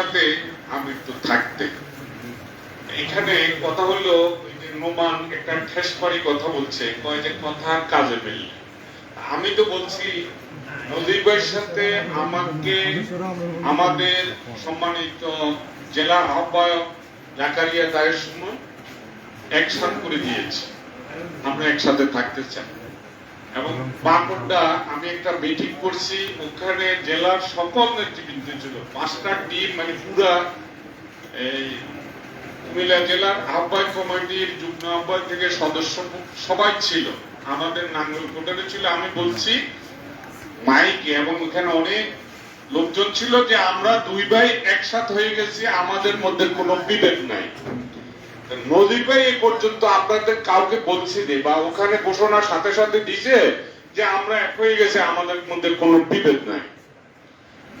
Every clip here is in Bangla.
একসাথে আমি একটু থাকতে। এখানে কথা হলো নোমান একটা ঠেসপারি কথা বলছে, কয় যে কথা কাজে মিল। আমি তো বলছি ভাইয়ের সাথে আমাকে আমাদের সম্মানিত জেলা আহ্বায়ক জাকারিয়া দায়ের সময় একসাথ করে দিয়েছে। আমরা একসাথে থাকতে চাই। এবং পাকুড়া আমি একটা মিটিং করছি, ওখানে জেলার সকল নেতৃবৃন্দ ছিল পাঁচটা টিম মানে পুরা এই কুমিল্লা জেলার আহ্বায়ক কমিটির যুগ্ম আহ্বায়ক থেকে সদস্য সবাই ছিল। আমাদের নাঙ্গল কোটারে ছিল, আমি বলছি, মাইকে এবং ওখানে অনেক লোকজন ছিল যে আমরা দুই ভাই একসাথ হয়ে গেছি, আমাদের মধ্যে কোনো বিভেদ নাই। নদী ভাই এই পর্যন্ত আপনাদের কাউকে বলছি নি, বা ওখানে ঘোষণার সাথে সাথে দিছে যে আমরা এক হয়ে গেছে, আমাদের মধ্যে কোনো বিভেদ নাই।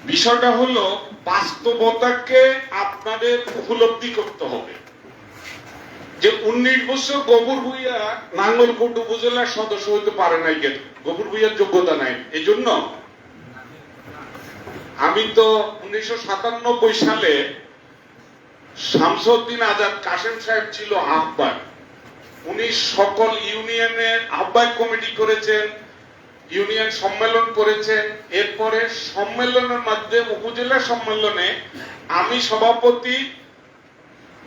বিষয়টা হলো, বাস্তবতাকে আপনাদের উপলব্ধি করতে হবে। যে উনিশ বছর গোবর ভুইয়া নাঙ্গলকোট উপজেলার সদস্য হইতে পারে নাই কেন ভুইয়ার যোগ্যতা নাই। এই জন্য আমি তো উনিশশো সাতানব্বই সালে শামসুদ্দিন আজাদ কাসেম সাহেব ছিল আহ্বায়ক। উনি সকল ইউনিয়নের আহ্বায়ক কমিটি করেছেন, ইউনিয়ন সম্মেলন করেছেন। এরপরে সম্মেলনের মাধ্যমে উপজেলা সম্মেলনে আমি সভাপতি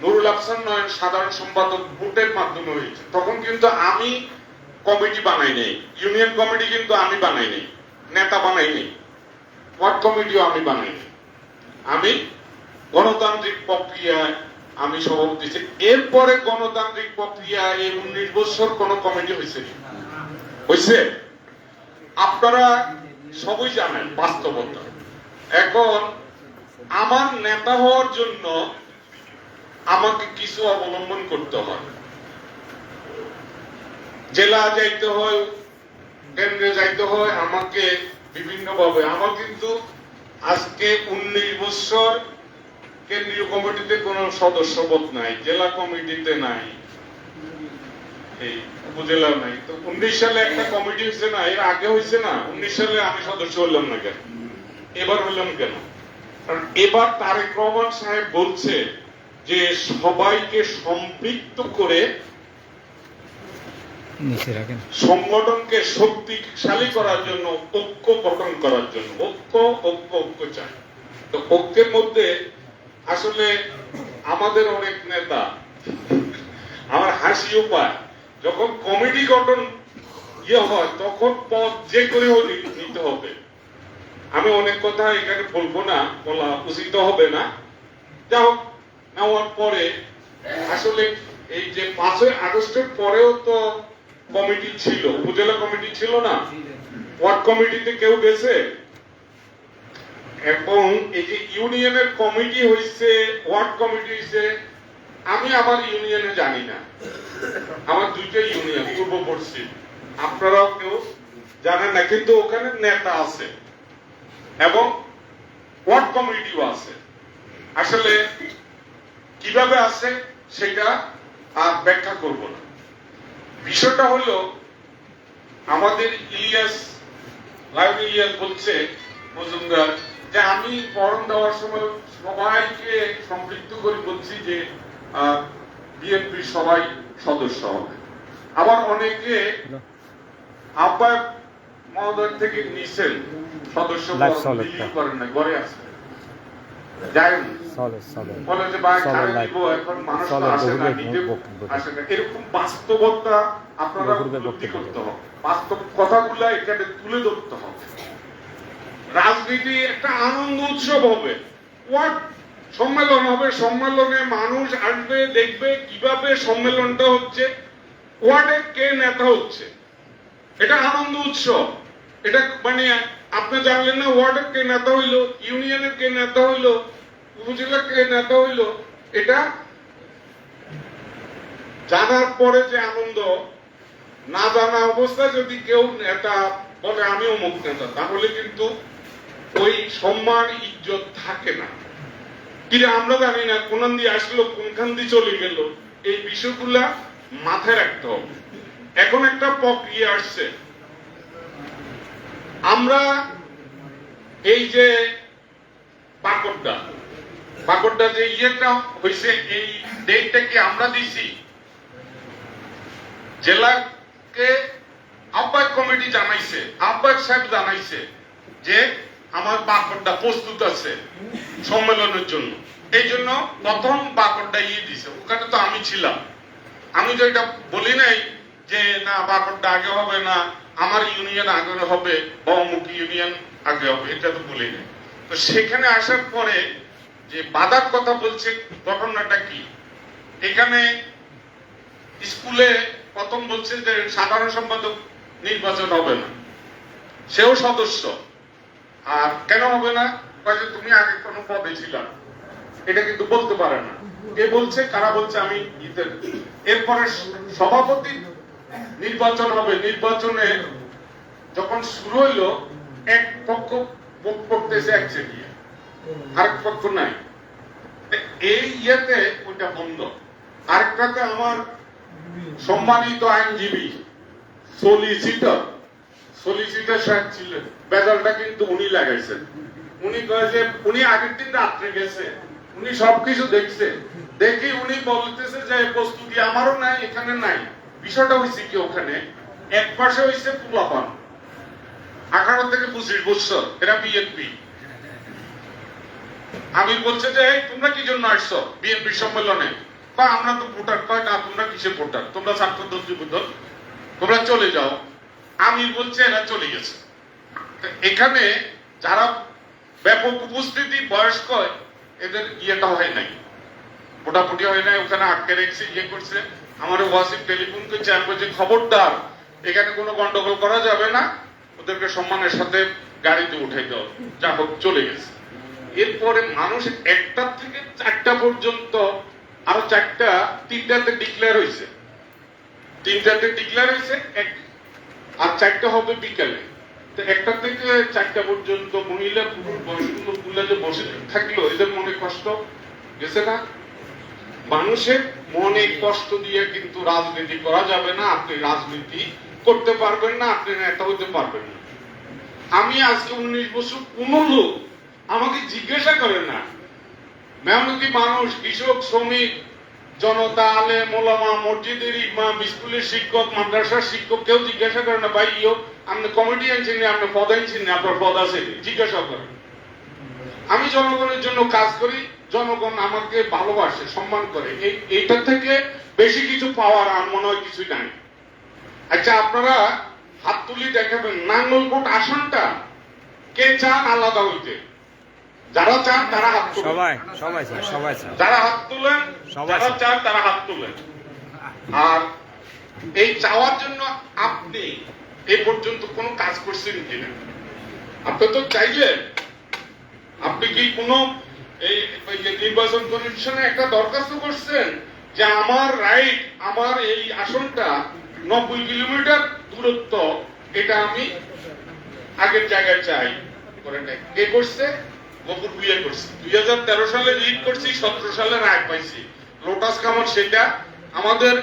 নুরুল আফসান নয়ন সাধারণ সম্পাদক ভোটের মাধ্যমে হয়েছে। তখন কিন্তু আমি কমিটি বানাই নাই। ইউনিয়ন কমিটি কিন্তু আমি বানাই নাই, নেতা বানাই নাই। ওয়ার্ড কমিটিও আমি বানাই নাই। আমি গণতান্ত্রিক প্রক্রিয়ায় আমি সভাপতি ছিলাম। এরপরে গণতান্ত্রিক প্রক্রিয়া এই উনিশ বছর কোন কমিটি হয়েছে হয়েছে আপনারা সবই জানেন বাস্তবতা। এখন আমার নেতা হওয়ার জন্য আমাকে কিছু অবলম্বন করতে হয়। জেলা যাইতে হয়, কেন্দ্রে যাইতে হয়, আমাকে বিভিন্ন ভাবে আমার কিন্তু আজকে উনিশ বছর কেন্দ্রীয় কমিটিতে কোন সদস্যপদ নাই জেলা কমিটিতে নাই এই উপজেলা নাই। তো উনিশ সালে একটা কমিটি হয়েছে না এর আগে হয়েছে না? উনিশ সালে আমি সদস্য হলাম না কেন? এবার হলাম কেন? কারণ এবার তারেক রহমান সাহেব বলছে যে সবাইকে সম্পৃক্ত করে সংগঠনকে শক্তিশালী করার জন্য ঐক্য গঠন করার জন্য। ঐক্য ঐক্য ঐক্য চাই। তো ঐক্যের মধ্যে আসলে আমাদের অনেক নেতা আমার হাসিও পায় যখন কমিটি গঠন ইয়ে হয় তখন পদ যে করে নিতে হবে। আমি অনেক কথা এখানে বলব না বলা উচিত হবে না। যা হোক নেওয়ার পরে আসলে এই যে পাঁচই আগস্টের পরেও তো কমিটি ছিল উপজেলা কমিটি ছিল না। ওয়ার্ড কমিটিতে কেউ গেছে? এবং এই যে ইউনিয়নের কমিটি হয়েছে ওয়ার্ড কমিটি হয়েছে আমি আমার ইউনিয়নে জানি না। আমার দুইটা ইউনিয়ন, পূর্ব পশ্চিম। আপনারাও কেউ জানেন না, কিন্তু ওখানে নেতা আছে এবং ওয়ার্ড কমিটিও আছে। আসলে কীভাবে আছে সেটা আর ব্যাখ্যা করব না। বিষয়টা হলো, আমাদের ইলিয়াস, লাইভ ইলিয়াস বলছে, মজুমদার যে আমি ফর্ম দেওয়ার সময় সবাইকে সম্পৃক্ত করে বলছি যে বিএনপি সবাই সদস্য হবে। আবার অনেকে আহ্বায়ক মহোদয় থেকে নিছেন সদস্য। করেন না ঘরে আছে। আসে এরকম বাস্তবতা আপনারা করতে হবে বাস্তব কথাগুলো এখানে তুলে ধরতে হবে। রাজনীতি একটা আনন্দ উৎসব হবে। ওয়ার্ড সম্মেলন হবে। সম্মেলনে মানুষ আসবে, দেখবে কীভাবে সম্মেলনটা হচ্ছে ওয়ার্ডে কে নেতা হচ্ছে। এটা আনন্দ উৎসব। এটা মানে আপনি জানলেন না ওয়ার্ডের কে নেতা হইল ইউনিয়নের কে নেতা হইল উপজেলার কে নেতা হইল, এটা জানার পরে যে আনন্দ, না জানা অবস্থায় যদি কেউ নেতা বলে আমি অমুক নেতা, তাহলে কিন্তু ওই সম্মান ইজ্জত থাকে না। কিন্তু আমরা জানি না কোন দিয়ে আসলো, কোনখান দিয়ে চলে গেল। এই বিষয়গুলা মাথায় রাখতে হবে। এখন একটা প্রক্রিয়া আসছে। আমরা এই যে পাকড়টা বাগড়টা যে ইয়েটা হয়েছে এই ডেটটা কি আমরা দিছি? জেলাকে আহ্বায়ক কমিটি জানাইছে, আহ্বায়ক সাহেব জানাইছে যে আমার বাকরটা প্রস্তুত আছে সম্মেলনের জন্য। এই জন্য প্রথম বাকরটা ইয়ে দিছে। ওখানে তো আমি ছিলাম। আমি তো এটা বলি নাই যে, না, বাকরটা আগে হবে না। আমার ইউনিয়ন আগে হবে বা অমুক ইউনিয়ন আগে হবে। এটা তো বলি নাই। তো সেখানে আসার পরে যে বাধার কথা বলছে, ঘটনাটা কি? এখানে স্কুলে প্রথম বলছে যে সাধারণ সম্পাদক নির্বাচন হবে না। সেও সদস্য। আর কেন হবে না? কয় তুমি আগে কোনো পদে ছিলাম এটা কিন্তু বলতে পারে না। কে বলছে, কারা বলছে, আমি ইতে এরপরে সভাপতি নির্বাচন হবে। নির্বাচনে যখন শুরু হইল, এক পক্ষ ভোট করতেছে এক চেটিয়া আরেক পক্ষ নাই। এই ইয়েতে ওইটা বন্ধ। আরেকটাতে আমার সম্মানিত আইনজীবী, সলিসিটর সলিসিটর সাহেব ছিলেন। বেজালটা কিন্তু উনি লাগাইছেন। উনি কয় যে, উনি আগের দিন রাত্রে গেছে। উনি সবকিছু দেখছে। দেখি উনি বলতেছে যে প্রস্তুতি আমারও নাই, এখানে নাই। বিষয়টা হয়েছে কি ওখানে? এক পাশে হয়েছে পুলাপান আঠারো থেকে পঁচিশ বছর এরা বিএনপি আমির বলছে যে তোমরা কি জন্য আসছো বিএনপি সম্মেলনে? আমরা তো ভোটার, কয়, না, তোমরা কিসে ভোটার? তোমরা ছাত্র দলযুক্ত তোমরা চলে যাও। আমির বলছে এরা চলে গেছে। এখানে যারা ব্যাপক উপস্থিতি বয়স্ক, এদের ইয়েটা হয় নাই। মোটামুটি হয় নাই, ওখানে আটকে রেখেছে ইয়ে করছে। আমার ওয়াসিফ টেলিফোন করছে, আমি বলছি, খবরদার, এখানে কোনো গন্ডগোল করা যাবে না। ওদেরকে সম্মানের সাথে গাড়িতে উঠে দেওয়া যা হোক, চলে গেছে। এরপরে মানুষ একটা থেকে চারটা পর্যন্ত, আরও চারটা, তিনটাতে ডিক্লেয়ার হয়েছে। তিনটাতে ডিক্লেয়ার হয়েছে, এক আর চারটা হবে বিকালে। তো একটা থেকে চারটা পর্যন্ত মহিলা, পুরুষ, বয়স্ক লোকগুলা যে বসে থাকল, এদের মনে কষ্ট? গেছে না? মানুষের মনে কষ্ট দিয়ে কিন্তু রাজনীতি করা যাবে না। আপনি রাজনীতি করতে পারবেন না, আপনি নেতা হতে পারবেন না। আমি আজকে উনিশ বছর কোন লোক আমাকে জিজ্ঞাসা করে না। মেহনতি মানুষ, কৃষক, শ্রমিক জনতা আলে মোলামা মসজিদের ইমাম, স্কুলের শিক্ষক, মাদ্রাসার শিক্ষক, কেউ জিজ্ঞাসা করে না, ভাই, ইয়ো, আপনি কমেডিয়ান চিনি আপনি পদাইন চিনি আপনার পদ আছে জিজ্ঞাসা করেন আমি জনগণের জন্য কাজ করি, জনগণ আমাকে ভালোবাসে, সম্মান করে। এই এইটা থেকে বেশি কিছু পাওয়ার আর মনে হয় কিছুই নাই। আচ্ছা আপনারা হাত তুলি দেখাবেন, নাঙ্গলকোট আসনটা কে চান আলাদা হইতে? যারা চান তারা হাত তুলেন। সবাই সবাই স্যার সবাই স্যার যারা হাত তুলেন সবাই যারা চান। তারা হাত তুলেন। আর এই চাওয়ার জন্য আপনি এ পর্যন্ত কোনো কাজ করছেন কিনা আপনি তো চাইলেন। আপনি কি কোনো এই নির্বাচন কমিশনে একটা দরখাস্ত করছেন যে আমার রাইট আমার এই আসনটা নব্বই কিলোমিটার দূরত্ব এটা আমি আগের জায়গায় চাই। করে নেয়। কে করছে? গফুর বিয়ে করছি। দুই হাজার তেরো সালে রিড করছি, সতেরো সালে রায় পাইছি। লোটাস কামার সেটা আমাদের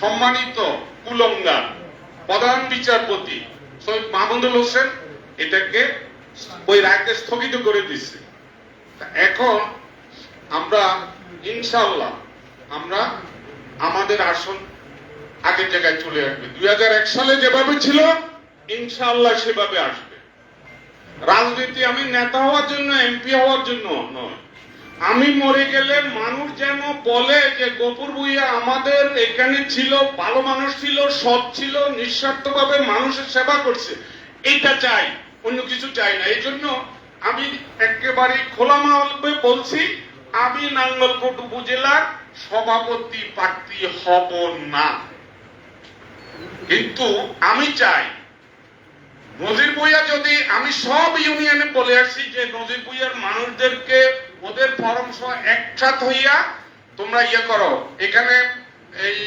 সম্মানিত কুলঙ্গার প্রধান বিচারপতি সৈয়দ মাহমুদুল হোসেন এটাকে ওই রায়কে স্থগিত করে দিচ্ছে এখন আমরা ইনশাল্লাহ আমরা আমাদের আসন আগের জায়গায় চলে আসবে। দুই হাজার এক সালে যেভাবে ছিল ইনশাল্লাহ সেভাবে আসবে। রাজনীতি আমি নেতা হওয়ার জন্য, এমপি হওয়ার জন্য নয়। আমি মরে গেলে মানুষ যেন বলে যে গোপুর ভুইয়া, আমাদের এখানে ছিল, ভালো মানুষ ছিল, সৎ ছিল, নিঃস্বার্থভাবে মানুষের সেবা করছে। এইটা চাই, অন্য কিছু চাই না। এই জন্য আমি একেবারে খোলামাভাবে বলছি, আমি নাঙ্গলকোট উপজেলার সভাপতি প্রার্থী হব না। কিন্তু আমি চাই নজির বইয়া যদি আমি সব ইউনিয়নে বলে আসছি যে নজির বইয়ার মানুষদেরকে ওদের পরামর্শ একসাথ হইয়া তোমরা ইয়ে করো, এখানে এই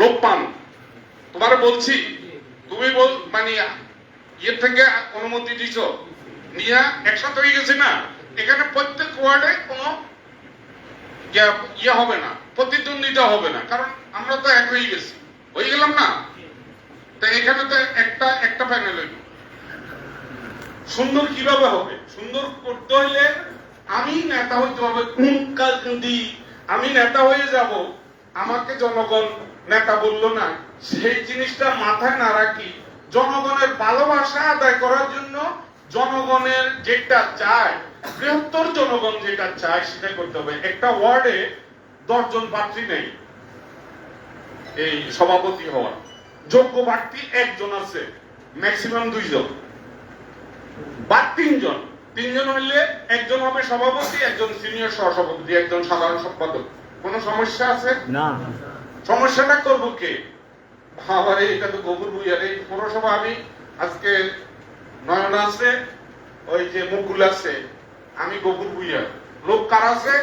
লোক পান। তোমার বলছি, তুমি বল মানে ইয়ে থেকে অনুমতি দিছ। নিয়া একসাথ হয়ে গেছি না, এখানে প্রত্যেক ওয়ার্ডে কোনো ইয়ে হবে না, প্রতিদ্বন্দ্বিতা হবে না, কারণ আমরা তো এক হয়ে গেছি। হয়ে গেলাম না? তো এখানে তো একটা একটা প্যানেল হইল। সুন্দর কীভাবে হবে? সুন্দর করতে হলে আমি নেতা হইতে হবে কুঙ্কান্দি আমি নেতা হয়ে যাব। আমাকে জনগণ নেতা বলল না। সেই জিনিসটা মাথায় না রাখি। জনগণের ভালোবাসা আদায় করার জন্য জনগণের যেটা চায়, বৃহত্তর জনগণ যেটা চায় সেটা করতে হবে। একটা ওয়ার্ডে দশজন প্রার্থী নেই। এই সভাপতি হওয়ার। যোগ্য প্রার্থী একজন আছে ম্যাক্সিমাম দুইজন। বা তিনজন। তিনজন হইলে একজন হবে সভাপতি একজন সিনিয়র সহসভাপতি একজন সাধারণ সম্পাদক। কোনো সমস্যা আছে? না। সমস্যাটা করব কে? এটা তো গোবর পৌরসভা আমি আজকে নয়ন আছে ওই যে মুকুল আছে আমি গোবর বুইয়ার লোক কার আছে?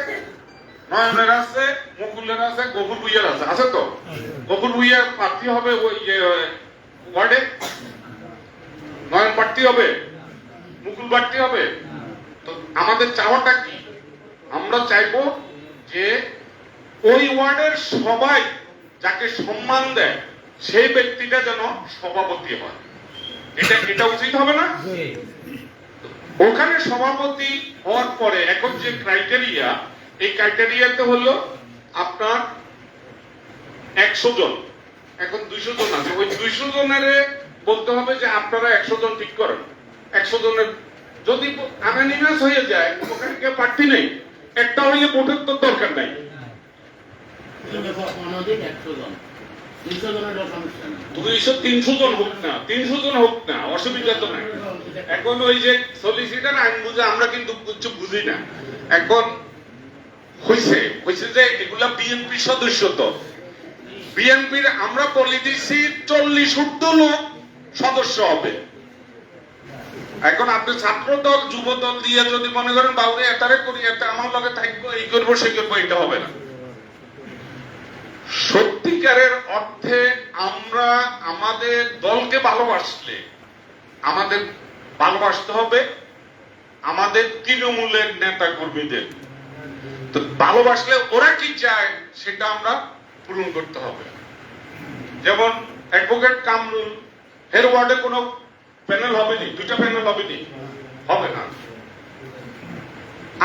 নয়নের আছে মুকুলের আছে গোবর বুইয়ার আছে। আছে তো? গোবর বুইয়ার প্রার্থী হবে ওই যে ওয়ার্ডে? নয়ন প্রার্থী হবে? মুকুল প্রার্থী হবে? তো আমাদের চাওয়াটা কি? আমরা চাইব যে ওই ওয়ার্ডের সবাই যাকে সম্মান দেয়, সেই ব্যক্তিটা যেন সভাপতি হয়। এটা এটা উচিত হবে না? ওখানে সভাপতি হওয়ার পরে এখন যে ক্রাইটেরিয়া এই ক্রাইটেরিয়াতে হলো আপনার একশো জন। এখন দুইশো জন আছে। ওই দুইশো জনের বলতে হবে যে আপনারা একশো জন ঠিক করেন। একশো জনের যদি আনানিমাস হয়ে যায় প্রার্থী নেই একটা ভোটের তো দরকার নাই। দুইশো তিনশো জন হোক না তিনশো জন হোক না অসুবিধা তো নাই। এখন ওই যে সলিসিটার আইন বুঝে আমরা কিন্তু কিছু বুঝি না। এখন হইছে হইছে যে এগুলা বিএনপি সদস্য তো। বিএনপির আমরা বলে দিচ্ছি চল্লিশ ঊর্ধ্ব লোক সদস্য হবে। এখন আপনি ছাত্র দল যুব দল দিয়ে যদি মনে করেন বাউরে এটারে করি এটা আমার লগে থাকব, এই করব সে করব এটা হবে না। সত্যিকারের অর্থে আমরা আমাদের দলকে ভালোবাসলে আমাদের ভালোবাসতে হবে আমাদের তৃণমূলের নেতা কর্মীদের। তো ভালোবাসলে ওরা কি চায় সেটা আমরা পূরণ করতে হবে। যেমন অ্যাডভোকেট কামরুল হের ওয়ার্ডে কোনো প্যানেল হবে নি দুইটা প্যানেল হবে নি হবে না।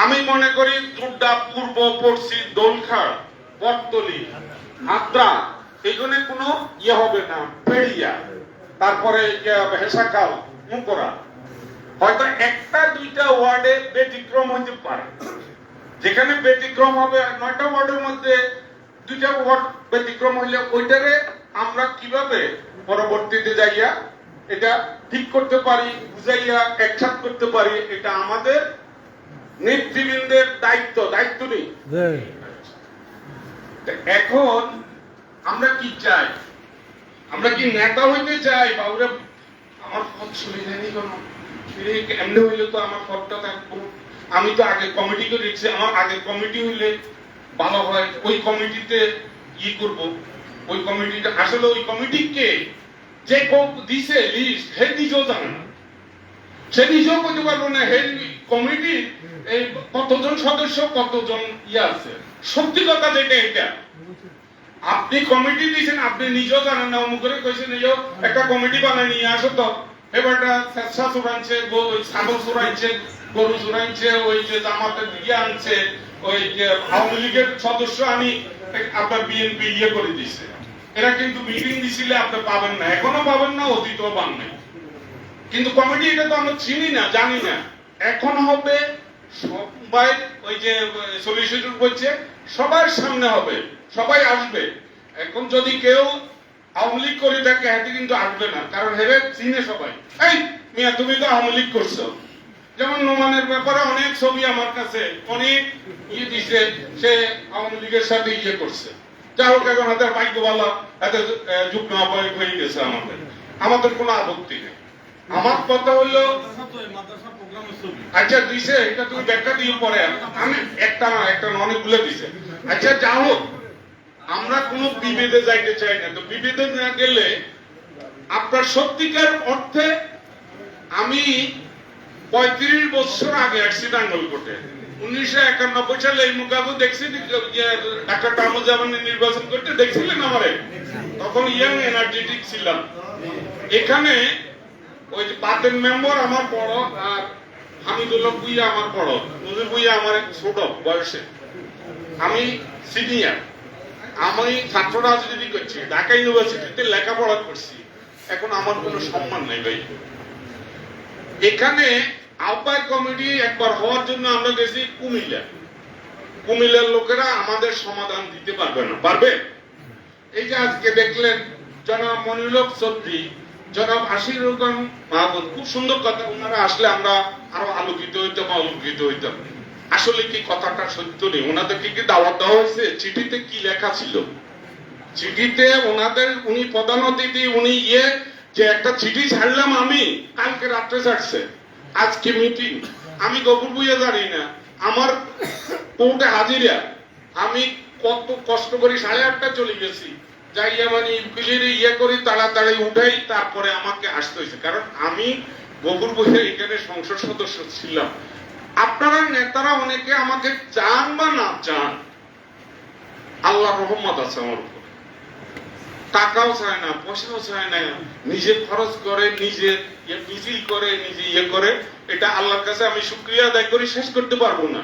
আমি মনে করি দুর্ডা পূর্ব পড়শি দোলখাড় বটতলি আদ্রা এখানে কোনো ইয়ে হবে না পেড়িয়া তারপরে হেসাকাল, মুকরা। হয়তো একটা, দুইটা ওয়ার্ডে ব্যতিক্রম হইতে পারে। যেখানে ব্যতিক্রম হবে, নয়টা ওয়ার্ডের মধ্যে দুইটা ওয়ার্ড ব্যতিক্রম হইলে ওইটারে আমরা কীভাবে পরবর্তীতে যাইয়া এটা ঠিক করতে পারি বুঝাইয়া একসাথ করতে পারি এটা আমাদের নেতৃবৃন্দের দায়িত্ব দায়িত্ব নেই। এখন আমরা কি চাই? আমরা কি নেতা হইতে চাই? বাবুরা আমার পথ চলে যায়নি কেন? এমনি হইলে তো আমার পথটা থাকব আমি তো আগে কমিটি করে রেখেছি আমার আগে কমিটি হইলে ভালো হয়। ওই কমিটিতে ই করব? ওই কমিটিটা আসলে ওই কমিটি কে যে দিছে লিস্ট হে নিজেও জানে না। সে নিজেও কমিটি কতজন সদস্য, কতজন ইয়ে আছে। সত্যি কথা যেটা এটা। আপনি কমিটি দিয়েছেন আপনি নিজেও জানেন না, অমুক করে কইছেন যে একটা কমিটি বানায় নিয়ে আসো তো। এবারটা স্বেচ্ছা চুরাইছে ছাগল চুরাইছে, গরু চুরাইছে, ওই যে জামাতের ইয়ে আনছে, ওই যে আওয়ামী লীগের সদস্য আমি আপনার বিএনপি ইয়ে করে দিছে। এরা কিন্তু মিটিং দিছিলে আপনি পাবেন না। এখনও পাবেন না, অতীতও পান নাই। কিন্তু কমিটি এটা তো আমরা চিনি না, জানি না। এখন হবে, সবাই ওই যে সলিসিটর বলছে, সবার সামনে হবে, সবাই আসবে। এখন যদি কেউ আওয়ামী লীগ করে থাকে হাতে কিন্তু আসবে না। কারণ হেরে চিনে সবাই। এই, মিয়া, তুমি তো আওয়ামী লীগ করছ। যেমন নোমানের ব্যাপারে অনেক ছবি আমার কাছে, অনেক ইয়ে দিছে, সে আওয়ামী লীগের সাথে ইয়ে করছে। যা হোক, এখন হয়ে গেছে আমাদের। আমাদের কোনো আপত্তি নেই। আমার কথা হলো আচ্ছা দিছে, এটা তুমি ব্যাখ্যা দিয়ে পরে। আমি একটা না, একটা অনেকগুলো দিছে। আচ্ছা যা হোক, আমরা কোনো বিভেদে যাইতে চাই না। তো বিভেদে না গেলে আপনার সত্যিকার অর্থে আমি পঁয়ত্রিশ বছর আগে আসছি নাঙ্গলকোটে উনিশশো একানব্বই সালে এই মুখাবু দেখছি যে ডাক্তার কামুজ্জামানের নির্বাচন করতে দেখছিলেন আমারে? তখন ইয়াং এনার্জেটিক ছিলাম। এখানে ওই যে বাতেন মেম্বার আমার বড়, আর হামিদুল্লাহ বুইয়া আমার বড়। নজরুল বুইয়া আমার ছোট বয়সে। আমি সিনিয়র আমি ছাত্র রাজনীতি করছি, ঢাকা ইউনিভার্সিটিতে লেখাপড়া করছি। এখন আমার কোনো সম্মান নাই ভাই। এখানে আহ্বায়ক কমিটি একবার হওয়ার জন্য আমরা গেছি কুমিল্লা। কুমিল্লার লোকেরা আমাদের সমাধান দিতে পারবে না। পারবে? এই যে আজকে দেখলেন জনাব মনিরুল চৌধুরী, জনাব আশিরুল খান মাহমুদ, খুব সুন্দর কথা, ওনারা আসলে আমরা আরও আলোকিত হইতাম আলোকিত হইতাম। আসলে কি কথাটা সত্য নেই? ওনাদেরকে কি দাওয়াত দেওয়া হয়েছে? চিঠিতে কি লেখা ছিল? চিঠিতে ওনাদের, উনি প্রধান অতিথি, উনি ইয়ে যে একটা চিঠি ছাড়লাম আমি, কালকে রাত্রে ছাড়ছে। আজকে মিটিং আমি গপুর বুঝে জানি না। আমার কোর্টে হাজিরা। আমি কত কষ্ট করে সাড়ে আটটা চলে গেছি। যাইয়া মানে উকিলের ইয়ে করি, তাড়াতাড়ি উঠাই, তারপরে আমাকে আসতে হয়েছে। কারণ আমি গপুর বইয়ে এখানে সংসদ সদস্য ছিলাম। আপনারা নেতারা অনেকে আমাকে চান বা না চান আল্লাহ রহমত আছে আমার টাকাও চায় না, পয়সাও চায় না। নিজে খরচ করে, নিজে ইয়ে করে, নিজে ইয়ে করে, এটা আল্লাহর কাছে আমি শুক্রিয়া আদায় করে, শেষ করতে পারব না।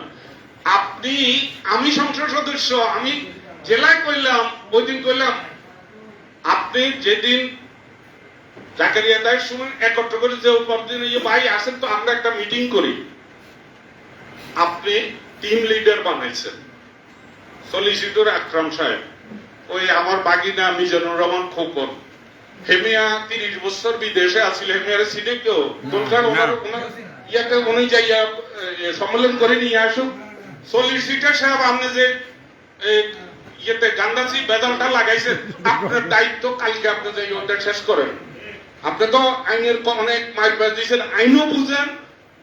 আপনি, আমি সংসদ সদস্য, আমি জেলায় করলাম ওই দিন কইলাম, আপনি যেদিন জাকারিয়া দায়ের সময় একত্র করে যে পরদিন ইয়ে ভাই আসেন, তো আমরা একটা মিটিং করি। আপনি টিম লিডার বানাইছেন। সলিসিটর আকরাম সাহেব। ওই আমার বাগিনা মিজানুর রহমান খোকন। হেমিয়া তিরিশ বছর বিদেশে আছিল হেমিয়ার সিটে কেউ? ওনার ওনার উনি যাইয়া সম্মেলন করে নিয়ে আসুক। সলিসিটার সাহেব আপনি যে ইয়েতে গান্দাসি বেদনটা লাগাইছেন আপনার দায়িত্ব কালকে আপনি যাই ওটা শেষ করেন। আপনি তো আইনের অনেক বাজ দিয়েছেন আইনও বুঝেন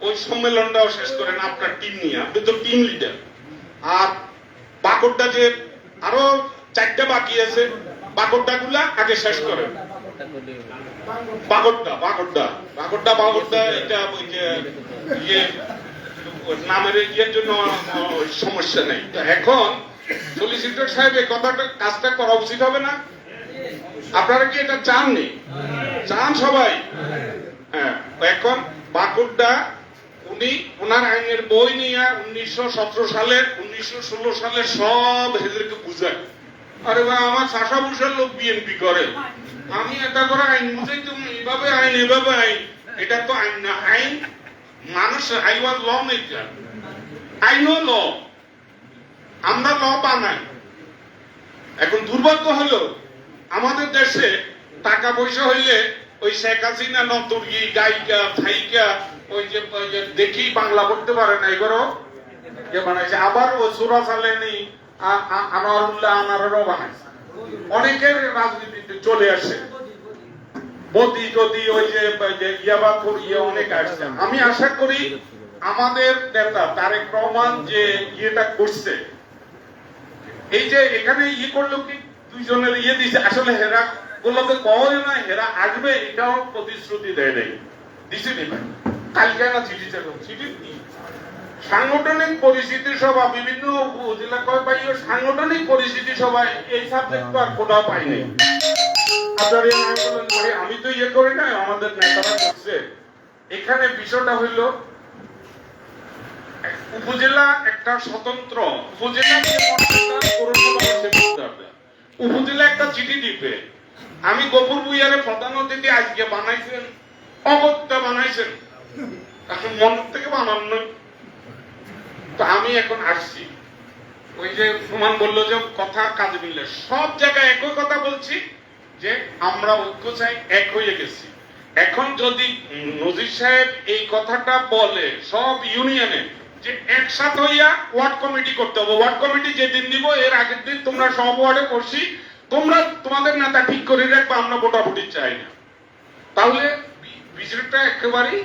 ওই সম্মেলনটাও শেষ করেন আপনার টিম নিয়ে। আপনি তো টিম লিডার আর বাকরটা যে আরও চারটা বাকি আছে। বাকরটা গুলা আগে শেষ করেন। বাগড্ডা বাগড্ডা। বাগড্ডা বাগড্ডা, এটা ওই যে ইয়ে নামের ইয়ের জন্য সমস্যা নেই। এখন সলিসিটর সাহেব এই কথাটা, কাজটা করা উচিত হবে না? আপনারা কি এটা চাননি? চান সবাই? হ্যাঁ এখন বাকুরডা উনি ওনার আইনের বই নিয়ে উনিশশো সতেরো সালের, উনিশশো ষোলো সালের সব হেদেরকে বুঝায়। আরে ভাই, আমার শাসা বুসার লোক বিএনপি করে। আমি এটা করে আইন বুঝাই তুমি এইভাবে আইন এভাবে আইন। এটা তো আইন না, আইন মানুষ আই ওয়াজ ল মেকার আইনও ল। আমরা ল বানাই। এখন দুর্ভাগ্য হলো, আমাদের দেশে টাকা পয়সা হইলে ওই শেখ হাসিনা নতুর্গি গায়িকা, থাইকা, ওই যে দেখি বাংলা করতে পারে না, এবারও। যে বানাইছে? আবার ও সুরা সালেনি অনেকের রাজনীতিতে চলে আসে। বদি গদি, ওই যে ইয়ে অনেক আসছে। আমি আশা করি আমাদের নেতা তারেক রহমান যে ইয়েটা করছে, এই যে এখানে ইয়ে করল কি, দুইজনের ইয়ে দিছে, আসলে হেরা গুলোকে কওয়া না, হেরা আসবে, এটাও প্রতিশ্রুতি দেয় নাই। দিছে নি কালকে না চিঠি ছিল চিঠি? সাংগঠনিক পরিস্থিতি সভা বিভিন্ন উপজেলা কয় পাই সাংগঠনিক পরিস্থিতি সভায় এই সাবজেক্ট তো আর কোথাও পাই নাই আপনার ভাই, আমি তো ইয়ে করি না আমাদের নেতারা করছে। এখানে বিষয়টা হইল উপজেলা একটা স্বতন্ত্র উপজেলা। উপজেলা একটা চিঠি দিবে। আমি গোপুর বুইয়ারে প্রধান অতিথি আজকে বানাইছেন অগত্যা বানাইছেন। মন থেকে বানানো তো আমি এখন আসছি। ওই যে সুমান বলল যে কথা কাজে মিললে সব জায়গায় একই কথা বলছি যে আমরা ঐক্য চাই এক হয়ে গেছি। এখন যদি নজির সাহেব এই কথাটা বলে সব ইউনিয়নে যে একসাথ হইয়া ওয়ার্ড কমিটি করতে হবে। ওয়ার্ড কমিটি যেদিন দিব, এর আগের দিন তোমরা সব ওয়ার্ডে করছি তোমরা তোমাদের নেতা ঠিক করে রাখবে, আমরা ভোটাভুটি চাই না। তাহলে বি- বিষয়টা একেবারেই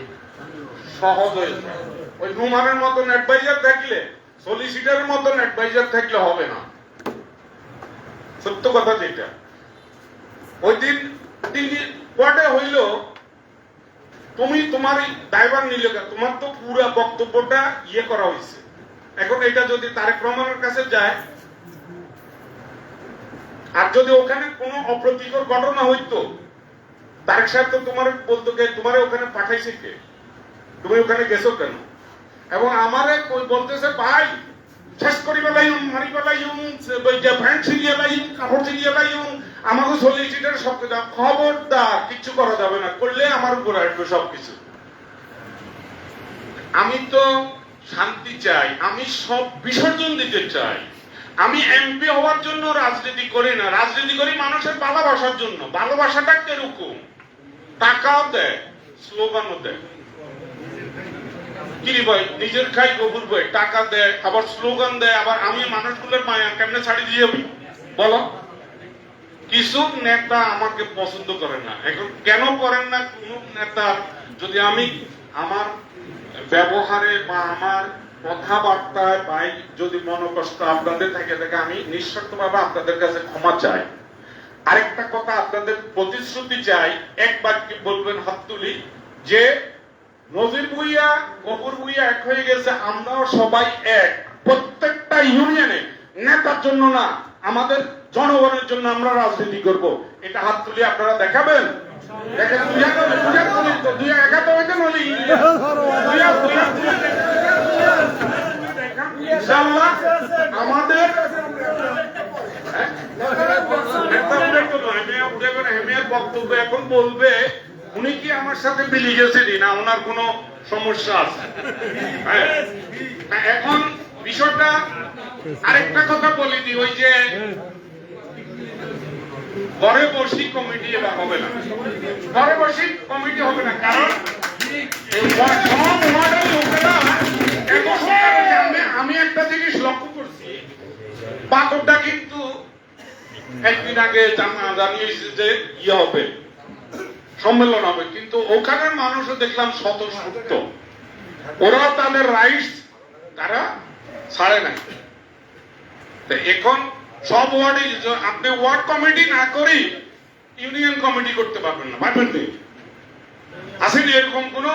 সহজ হয়ে যায়। ওই নুমানের মতন অ্যাডভাইজার থাকলে সলিসিটারের মতন অ্যাডভাইজার থাকলে হবে না। সত্য কথা যেটা। ওই দিন তিনি কোয়ার্টে হইল, তুমি তোমার ড্রাইভার নিলে তোমার তো পুরো বক্তব্যটা ইয়ে করা হয়েছে এখন এটা যদি তারেক রহমানের কাছে যায়, আর যদি ওখানে কোনো অপ্রতিকর ঘটনা হইতো, তারেক সাহেব তো তোমার বলতো কে, তোমার ওখানে পাঠাইছে কে? তুমি ওখানে গেছো কেন? এবং আমারে বলতেছে, ভাই, শেষ করি বেলাইম মারি বেলাইম ফ্যান ছিড়িয়ে লাইম কাপড় ছিড়িয়ে লাইম আমাকে লিটার সব কিছু, খবরদার, কিচ্ছু করা যাবে না, করলে আমার উপর আসবে সবকিছু আমি তো শান্তি চাই, আমি সব বিসর্জন দিতে চাই। আমি এমপি হওয়ার জন্য রাজনীতি করি না, রাজনীতি করি মানুষের ভালোবাসার জন্য। ভালোবাসাটা কীরকম? টাকাও দেয় স্লোগানও দেয়। কিরি ভাই নিজের খাই গোবর ভাই টাকা দেয়, আবার স্লোগান দেয়, আবার আমি মানুষগুলোর মায়া কেমনে ছাড়ি দিয়ে যাবি? বলো। কিছু নেতা আমাকে পছন্দ করে না। এখন কেন করেন না কোন নেতা? যদি আমি আমার ব্যবহারে বা আমার কথাবার্তায় পাই যদি মনোকষ্ট আপনাদের থেকে থাকে আমি নিঃশর্তভাবে আপনাদের কাছে ক্ষমা চাই। আরেকটা কথা, আপনাদের প্রতিশ্রুতি চাই, এক বাক্যে বলবেন হাত তুলি, যে নজির ভুইয়া কপুর ভুইয়া এক হয়ে গেছে, আমরাও সবাই এক। প্রত্যেকটা ইউনিয়নে নেতার জন্য না, আমাদের জনগণের জন্য আমরা রাজনীতি করব। এটা হাত তুলে আপনারা দেখাবেন? আমাদের হ্যাঁ? বক্তব্য এখন বলবে। উনি কি আমার সাথে মিলি গেছেন না, ওনার কোনো সমস্যা আছে। হ্যাঁ। এখন বিষয়টা আরেকটা কথা বলে দিই ওই যে ঘরে বসি কমিটি হবে না। ঘরে বসি কমিটি হবে না, কারণ আমি একটা জিনিস লক্ষ্য করছি। পাথরটা কিন্তু একদিন আগে জানা- জানিয়েছে যে ইয়ে হবে। সম্মেলন হবে, কিন্তু ওখানের মানুষও দেখলাম শত স্বতঃস্ফূর্ত। ওরা তাদের রাইটস তারা ছাড়ে নাই। এখন সব ওয়ার্ডে আপনি ওয়ার্ড কমিটি না করি ইউনিয়ন কমিটি করতে পারবেন না, পারবেন নি? আসেনি এরকম কোন?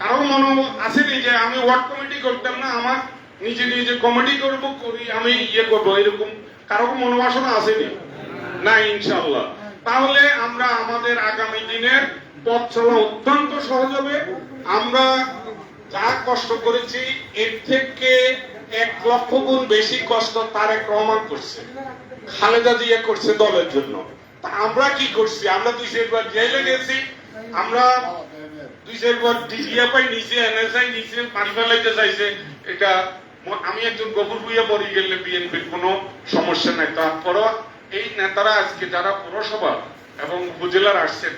কারও মনে আসেনি যে আমি ওয়ার্ড কমিটি করতাম না, আমার নিজে নিজে কমিটি করব, করি, আমি ইয়ে করব, এরকম কারও মনোবাসনা আসেনি? না ইনশাল্লাহ তাহলে আমরা আমাদের আগামী দিনের পথ চলা অত্যন্ত সহজ হবে। আমরা যা কষ্ট করেছি, এর থেকে এক লক্ষ গুণ বেশি কষ্ট তারেক রহমান করছে, খালেদা জিয়া করছে দলের জন্য। তা আমরা কি করছি? আমরা দুই চারবার জেলে গেছি, আমরা দুই চারবার ডিজিএফআই নিচে, এনএসআই নিচে পানি ফেলাইতে চাইছে। এটা, আমি একজন গোবর ভুইয়া বড়ি গেলে বিএনপির কোনো সমস্যা নাই। তারপরও এই নেতারা আজকে যারা পৌরসভা এবং উপজেলার আসছেন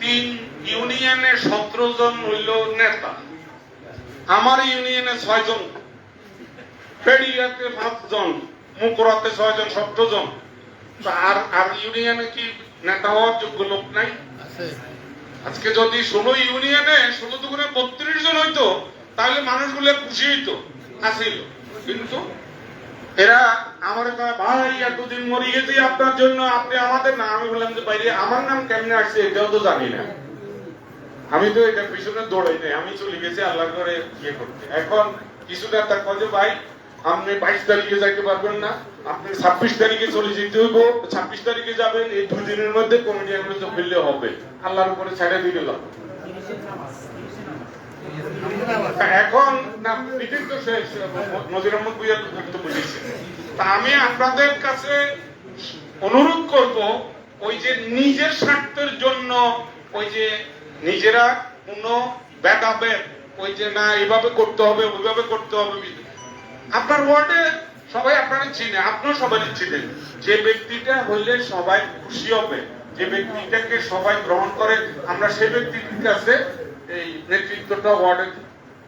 তিন ইউনিয়নে সতেরো জন হইল নেতা। আমার ইউনিয়নে ছয় জন ফেরিয়াতে পাঁচজন মুকুরাতে ছয় জন সতেরো জন। আর আর ইউনিয়নে কি নেতা হওয়ার যোগ্য লোক নাই? আজকে যদি ষোলো ইউনিয়নে ষোলো দুগুণে বত্রিশ জন হইতো তাহলে মানুষগুলো খুশি হইতো আসিল কিন্তু এরা আমার কয়, ভাই এতদিন মরে গেছি আপনার জন্য আপনি আমাদের না আমি বললাম যে বাইরে আমার নাম কেমনে আসছে এটাও তো জানি না। আমি তো এটা পিছনে দৌড়াই নাই আমি চলে গেছি আল্লাহ করে ইয়ে করতে। এখন কিছু নেতা কয় ভাই আপনি বাইশ তারিখে যাইতে পারবেন না আপনি ছাব্বিশ তারিখে চলে যেতে হইব ছাব্বিশ তারিখে যাবেন এই দুই দিনের মধ্যে কমিটি তো ফেললে হবে। আল্লাহর উপরে ছেড়ে দিয়ে গেলাম এখন মিটিং তো শেষ, নজির আহমদ ভুইয়া বক্তব্য দিচ্ছে তা আমি আপনাদের কাছে অনুরোধ করব, ওই যে নিজের স্বার্থের জন্য, ওই যে নিজেরা কোনো ভেদাভেদ, ওই যে না, এইভাবে করতে হবে, ওইভাবে করতে হবে। আপনার ওয়ার্ডে সবাই আপনারা চিনে, আপনিও সবাই চিনেন। যে ব্যক্তিটা হইলে সবাই খুশি হবে, যে ব্যক্তিটাকে সবাই গ্রহণ করে, আমরা সেই ব্যক্তির কাছে এই নেতৃত্বটা ওয়ার্ডে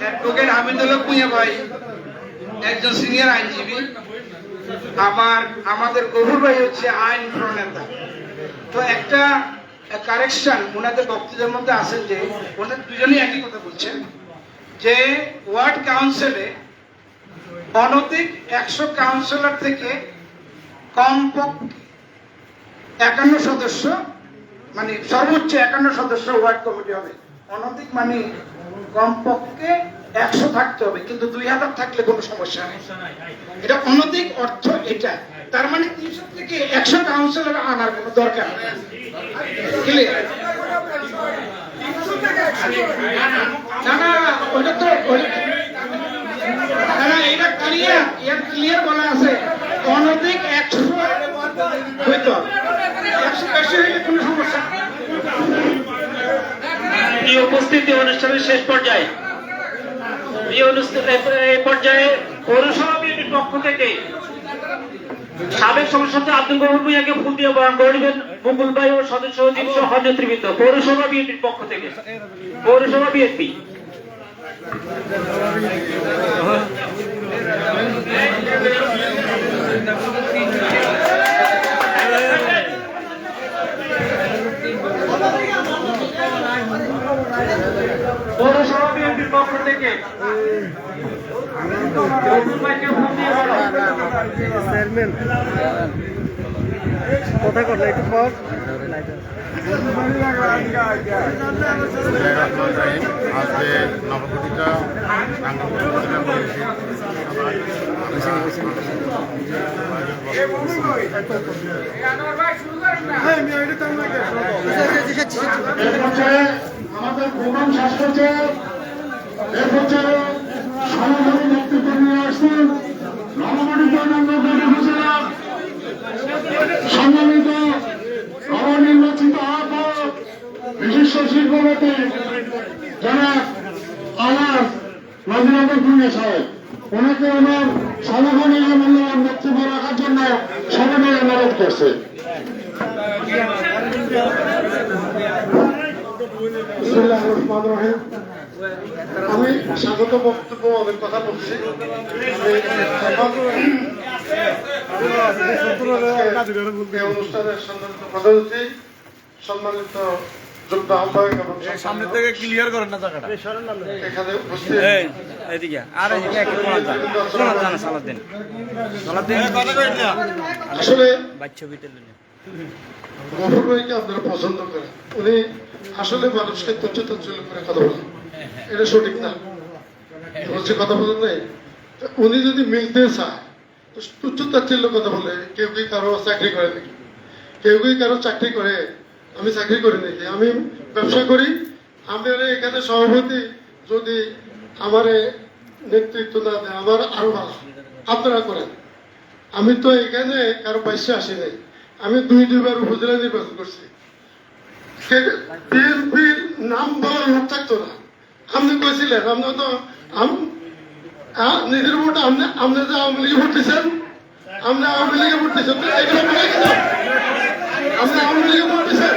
অ্যাডভোকেট হামিদুল্লাহ পুঁয়া ভাই, একজন সিনিয়র আইনজীবী। আমার, আমাদের গভীর ভাই হচ্ছে আইন প্রণেতা। তো একটা কারেকশন ওনাদের বক্তব্যের মধ্যে আছে যে ওনাদের দুজনেই একই কথা বলছেন যে, ওয়ার্ড কাউন্সিলে অনধিক একশো কাউন্সিলর থেকে কমপক্ষে একান্ন সদস্য মানে সর্বোচ্চ একান্ন সদস্য ওয়ার্ড কমিটি হবে। অনধিক মানে কমপক্ষে একশো থাকতে হবে কিন্তু দুই হাজার থাকলে কোনো সমস্যা নেই। এটা অনধিক অর্থ এটা। তার মানে তিনশো থেকে একশো কাউন্সিলর আনার কোনো দরকার নেই। ক্লিয়ার না না ওটা তো ওই- না না এটা ক্লিয়ার এর ক্লিয়ার বলা আছে। অনধিক একশো হইতো। একশো বেশি হইলে কোনো সমস্যা এই উপস্থিতি অনুষ্ঠানের শেষ পর্যায়ে, এই পর্যায়ে পৌরসভা বিএনপির পক্ষ থেকে সাবেক সংসদ আব্দুল গফুর ভূঁইয়াকে ফুল দিয়ে বরণ করে মুকুল ভাই ও সদস্য সচিব সহ নেতৃবৃন্দ। পৌরসভা বিএনপির পক্ষ থেকে, পৌরসভা বিএনপি পৌরসভা বিএনপির পক্ষ থেকে মুকুল ভাইকে ফুল দিয়ে বরণ চেয়ারম্যান কথা কর একটু পর আজকে আমাদের প্রধান শাসক এ পর্যায়ে সমাধানী নেতৃত্ব নিয়ে আসছেন নবগঠিত নন্দগড় উপজেলা সম্মানিত নবনির্বাচিত আহ্বায়ক বিশিষ্ট শিল্পপতি যারা আমার নবীনগর ভূমি সাহেব ওনাকে ওনার সমাধানী মূল্যবান বক্তব্য রাখার জন্য সমাধান অনুরোধ করছে। আমি স্বাগত বক্তব্য অনেক কথা বলছি অনুষ্ঠানের সম্মানিত সম্মানিত যুগ্ম আহ্বায়ক এবং সামনে থেকে ক্লিয়ার করেন না জায়গাটা। এখানে উপস্থিত এদিকে আর এদিকে একটু কোনার যান। কোনার যান সালাদ দিন আসলে বাচ্চা বিটেল গফুর ভাইকে আপনারা পছন্দ করেন। উনি আসলে মানুষকে তুচ্ছ তুচ্ছল করে কথা বলেন। এটা সঠিক না। বলছে কথা বলেন নাই? তো উনি যদি মিলতে চায় তো তুচ্ছ তাচ্ছিল্য কথা বলে কেউ কি কারও চাকরি করে নাকি? কেউ কি কারও চাকরি করে আমি চাকরি করি নাকি? আমি ব্যবসা করি। আমার এখানে সভাপতি যদি আমার নেতৃত্ব না দেয়, আমার আরও ভালো। আপনারা করেন। আমি তো এখানে কারও পয়সা আসি নাই। আমি দুই দুইবার উপজেলা নির্বাচন করছি। বিএনপির নাম বলার লোক থাকতো না। আপনি কইছিলেন, আপনি তো নিজের ভোট আপনি আপনি যে আওয়ামী লীগে ভোট দিচ্ছেন আপনি আওয়ামী লীগে ভোট কেন আপনি আওয়ামী লীগে ভোট দিয়েছেন।